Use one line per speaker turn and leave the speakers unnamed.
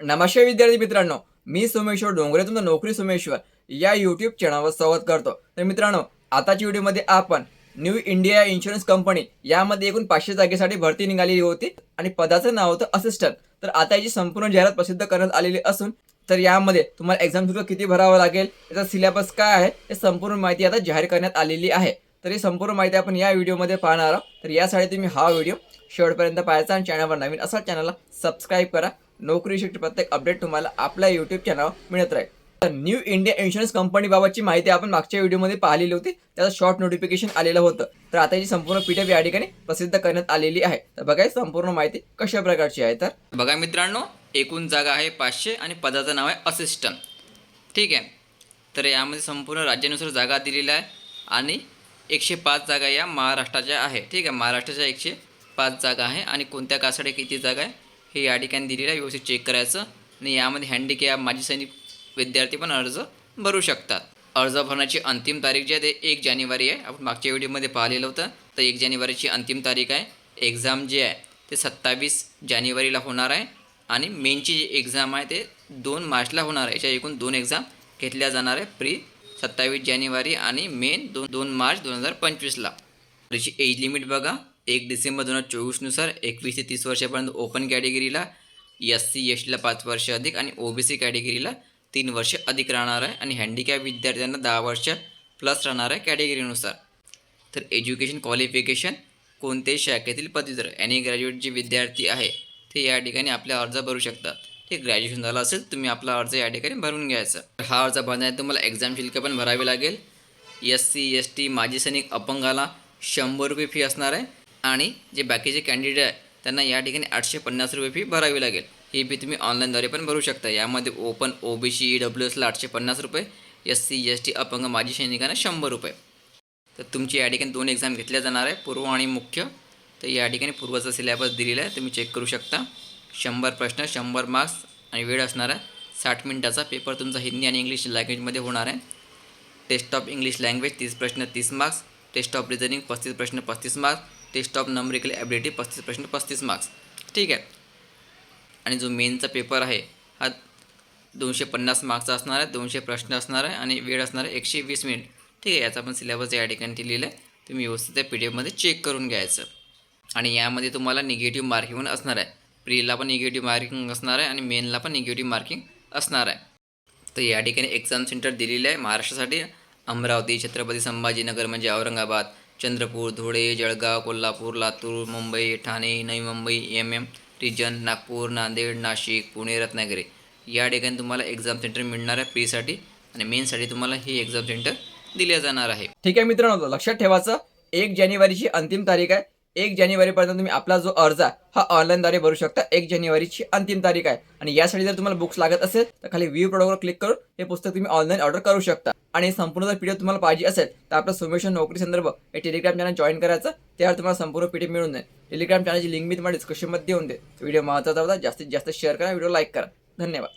नमस्कार विद्यार्थी मित्रांनो मी सोमेश्वर डोंगरे तुमचं नोकरी सोमेश्वर या यूट्यूब चॅनलवर स्वागत करतो. तर मित्रांनो आताच्या व्हिडिओमध्ये आपण न्यू इंडिया इन्शुरन्स कंपनी यामध्ये एकूण पाचशे जागेसाठी भरती निघालेली होती आणि पदाचं नाव होतं असिस्टंट तर आता याची संपूर्ण जाहिरात प्रसिद्ध करण्यात आलेली असून तर यामध्ये तुम्हाला एक्झाम शुल्क किती भरावं लागेल याचा सिलेबस काय आहे हे संपूर्ण माहिती आता जाहीर करण्यात आलेली आहे. तर ही संपूर्ण माहिती आपण या व्हिडिओमध्ये पाहणार आहोत. तर यासाठी तुम्ही हा व्हिडिओ शेवटपर्यंत पाहायचा आणि चॅनलवर नवीन असा चॅनलला सबस्क्राईब करा. नोकरीविषयी प्रत्येक अपडेट तुम्हाला आपल्या यूट्यूब चॅनलवर मिळत राहील. तर न्यू इंडिया इन्शुरन्स कंपनीबाबतची माहिती आपण मागच्या व्हिडिओमध्ये पाहिलेली होती. त्याचं शॉर्ट नोटिफिकेशन आलेलं होतं. तर आता याची संपूर्ण पी या ठिकाणी प्रसिद्ध करण्यात आलेली आहे. तर बघा संपूर्ण माहिती कशा प्रकारची आहे तर? बघा मित्रांनो एकूण जागा आहे पाचशे आणि पदाचं नाव आहे असिस्टंट ठीक आहे? तर यामध्ये संपूर्ण राज्यानुसार जागा दिलेल्या आहे आणि एकशे पाच जागा या महाराष्ट्राच्या आहे. ठीक आहे? महाराष्ट्राच्या एकशे पाच जागा आहे आणि कोणत्या कासाडे किती जागा आहे? हे या ठिकाणी दिलेलं आहे व्यवस्थित चेक करायचं. आणि यामध्ये हँडिकॅप माजी सैनिक विद्यार्थी पण अर्ज भरू शकतात. अर्ज भरण्याची अंतिम तारीख जी आहे ते एक जानेवारी आहे. आपण मागच्या व्हिडिओमध्ये पाहिलेलं होतं. तर एक जानेवारीची अंतिम तारीख आहे. एक्झाम जे आहे ते सत्तावीस जानेवारीला होणार आहे. आणि मेनची जी एक्झाम आहे ते दोन मार्चला होणार आहे. याच्या एकूण दोन एक्झाम घेतल्या जाणार आहे. प्री सत्तावीस जानेवारी आणि मेन दोन दोन मार्च दोन हजार पंचवीसला. त्याची एज लिमिट बघा. एक डिसेंबर दोन हजार चोवीसनुसार एकवीस ते तीस वर्षापर्यंत ओपन कॅटेगरीला एस सी एस टीला पाच वर्ष अधिक आणि ओ बी सी कॅटेगरीला तीन वर्ष अधिक राहणार आहे आणि हँडिकॅप विद्यार्थ्यांना दहा वर्ष प्लस राहणार आहे कॅटेगरीनुसार. तर एज्युकेशन क्वालिफिकेशन कोणत्याही शाखेतील पदवीधर आणि ग्रॅज्युएट जे विद्यार्थी आहे ते या ठिकाणी आपला अर्ज भरू शकतात. ते ग्रॅज्युएशन झालं असेल तुम्ही आपला अर्ज या ठिकाणी भरून घ्यायचा. तर हा अर्ज भरण्यात तुम्हाला एक्झाम शुल्क पण भरावे लागेल. एस सी एस टी माजी सैनिक अपंगाला शंभर रुपये फी असणार आहे. आणि जे बाकीचे कॅन्डिडेट आहे त्यांना या ठिकाणी आठशे पन्नास रुपये फी भरावी लागेल. ही फी तुम्ही ऑनलाईनद्वारे पण भरू शकता. यामध्ये open O B C E W एसला आठशे पन्नास रुपये एस सी एस टी अपंग माजी सैनिकांना शंभर रुपये. तर तुमची या ठिकाणी दोन एक्झाम घेतल्या जाणार आहे पूर्व आणि मुख्य. तर या ठिकाणी पूर्वचा सिलेबस दिलेला आहे तुम्ही चेक करू शकता. शंभर प्रश्न शंभर मार्क्स आणि वेळ असणार आहे. साठ मिनिटाचा पेपर तुमचा हिंदी आणि इंग्लिश लँग्वेजमध्ये होणार आहे. टेस्ट ऑफ इंग्लिश लँग्वेज तीस प्रश्न तीस मार्क्स टेस्ट ऑफ रिझनिंग पस्तीस प्रश्न पस्तीस marks test of numerical ability पस्तीस प्रश्न पस्तीस मार्क्स. ठीक आहे. आणि जो मेनचा पेपर आहे हा दोनशे पन्नास मार्क्सचा असणार आहे दोनशे प्रश्न असणार आहे आणि वेळ असणार आहे एकशे वीस मिनिट. ठीक आहे याचा पण सिलेबस या ठिकाणी दिलेला आहे. तुम्ही व्यवस्थित त्या पी डी एफमध्ये चेक करून घ्यायचं. आणि यामध्ये तुम्हाला निगेटिव्ह मार्किंग पण असणार आहे. प्रीला पण निगेटिव्ह मार्किंग असणार आहे आणि मेनला पण निगेटिव्ह मार्किंग असणार आहे. तर या ठिकाणी एक्झाम सेंटर दिलेलं आहे महाराष्ट्रासाठी. अमरावती छत्रपती संभाजीनगर म्हणजे Aurangabad Chandrapur Dhule Jalgaon Kolhapur Latur Mumbai Thane Navi Mumbai M M region Nagpur Nanded Nashik Pune Ratnagiri. या ठिकाणी तुम्हाला एक्झाम सेंटर मिळणार आहे प्रीसाठी आणि मेनसाठी तुम्हाला ही एक्झाम सेंटर दिले जाणार आहे. ठीक आहे मित्रांनो लक्षात ठेवायचं एक जानेवारीची अंतिम तारीख आहे. एक जानेवारीपर्यंत तुम्ही आपला जो अर्ज आहे हा ऑनलाईनद्वारे भरू शकता. एक जानेवारीची अंतिम तारीख आहे. आणि यासाठी जर तुम्हाला बुक्स लागत असेल तर खाली व्ह्यू प्रोडक्टवर क्लिक करून हे पुस्तक तुम्ही ऑनलाईन ऑर्डर करू शकता. आणि संपूर्ण जर पी तुम्हाला पाहिजे असेल तर आपलं सोमेशन नोकरी संदर्भ हे टेलिग्राम चॅनल जॉईन करायचं. त्यावर तुम्हाला संपूर्ण पी मिळून जाईल. टेलिग्राम चॅनलची लिंक मी तुम्हाला डिस्क्रिप्शनमध्ये देऊन दे व्हिडिओ महत्त्वाचा होता जास्तीत जास्त शेअर करा व्हिडिओ लाईक करा. धन्यवाद.